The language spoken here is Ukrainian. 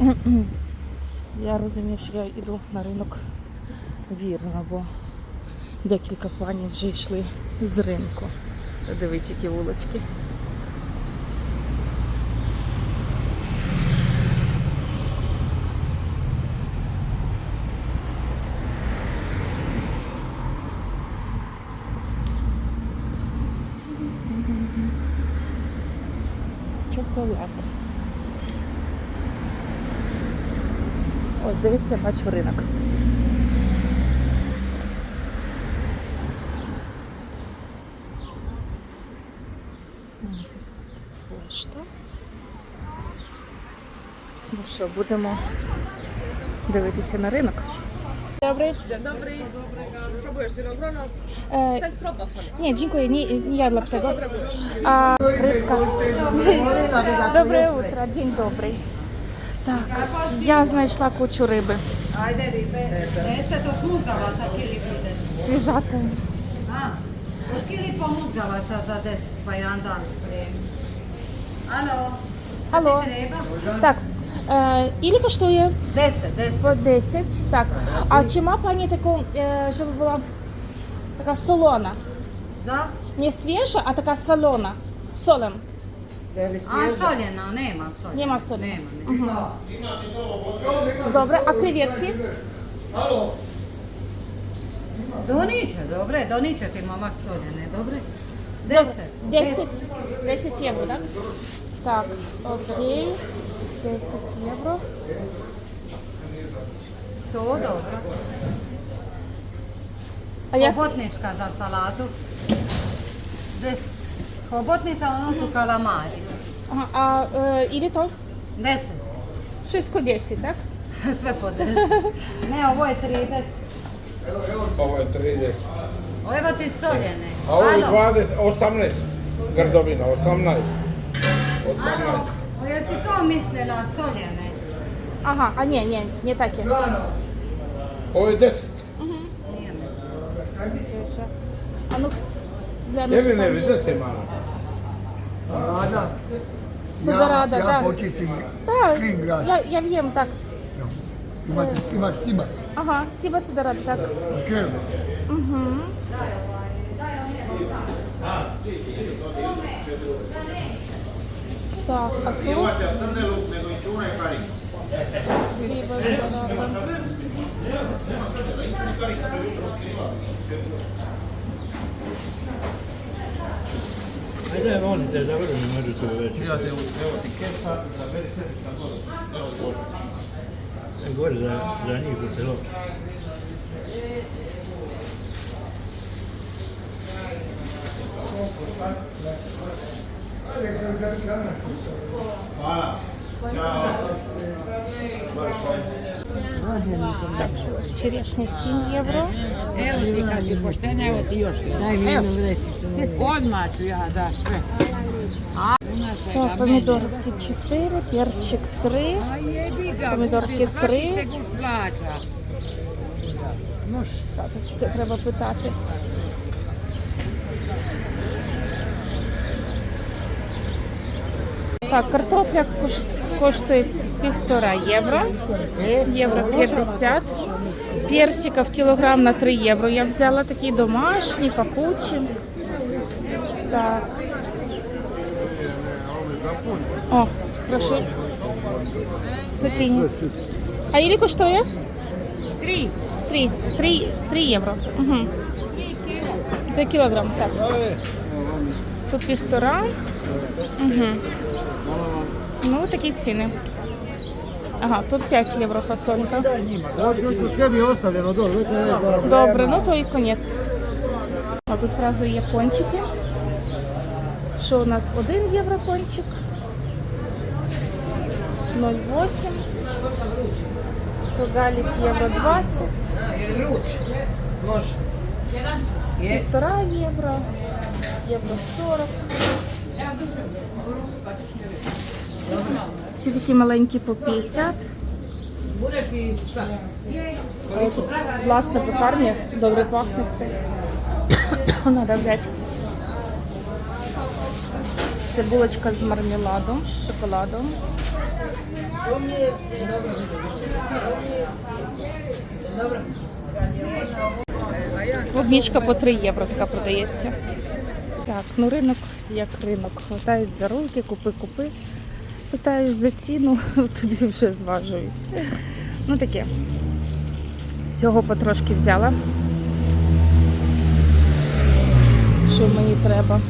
Я розумію, що я йду на ринок вірно, бо декілька панів вже йшли з ринку. Дивіться, які вулочки. Чоколад. Ось, дивіться, я бачу ринок. Пошта. Ну що, будемо дивитися на ринок. Dobry. Dzień dobry. Spróbujesz winogrono? E, To jest proba fali. nie, dziękuję, nie, nie jadła tego. A rybka. Dobre утро, dzień dobry. Так, я знайшла кучу риби. Свіжати. Dan Алло. Так, е, ілі коштує Deset, deset. по 10. Так. А чи ма пані таку, е, щоб була така солона? Da? Не свіжа, а така солона. Солем. A soljena, nema soljena. Nema soljena. Nema, nema. Mhm. Ima, imaš i to Dobro, a krivjetki? Halo. Doniče, dobre, doniče ti momak soljene, dobre. Deset. Deset, deset da? Tak, ok. Deset euro. To, dobro. A. Popotnička za salatu. Deset. Chłobotnica u nosu kalamari. Aha, a e, ile to? Deset. Wszystko 10, tak? Sve po deset. Ne, ovo je 30. Evo, evo, ovo je 30. O, Evo ti soljene. A ovo je Alo, 20, 18. Grdovina, 18. 18. alo, jel si to mislila, soljene? Aha, a nie, nie, nie takie. Ovo je 10. Słyszę. A no, dla nas Jer ne to vidi da se malo. Rada. Fudorada, ja, da. ja počistim Так, Крім град. я, я в'єм, так. Imate, imaš simac, Ага, сіба сидорад, так. krv. Так, а тут? Сіба сидорада. Ne, molim te, zavrni međusobno već. Imate evo ti kepa, zaberi sebi šta god. Evo gore. E, gore za, za njih u selo. Hvala. Ćao. 3. A jebi ga, Pomidorki kupi, svaki tri. se guš plaća. Moš. Так, тут все треба питати. Так, картопля коштує півтора євро, євро 50. Персиків кілограм на 3 євро. Я взяла такі домашні, пахучі. Так. О, прошу. Цукіні. А ілі коштує? Tri. Три. Три, три євро. Угу. За кілограм, так. Тут півтора. Угу. Ну, такі ціни. Ага, тут 5 євро фасолька. Добре, ну то і конець. А тут зразу є пончики. Що у нас 1 євро пончик? 0,8. Рогалік євро 20. Півтора євро. Євро 40. Ці такі маленькі по 50. Bude? Але пекарня, добре пахне все. Треба взяти. Це булочка з мармеладом, з шоколадом. Клубничка по 3 євро така продається. Так, ну ринок як ринок. Хватають за руки, купи, купи. Питаєш за ціну, тобі вже зважують. Ну таке. Всього потрошки взяла. Що мені треба.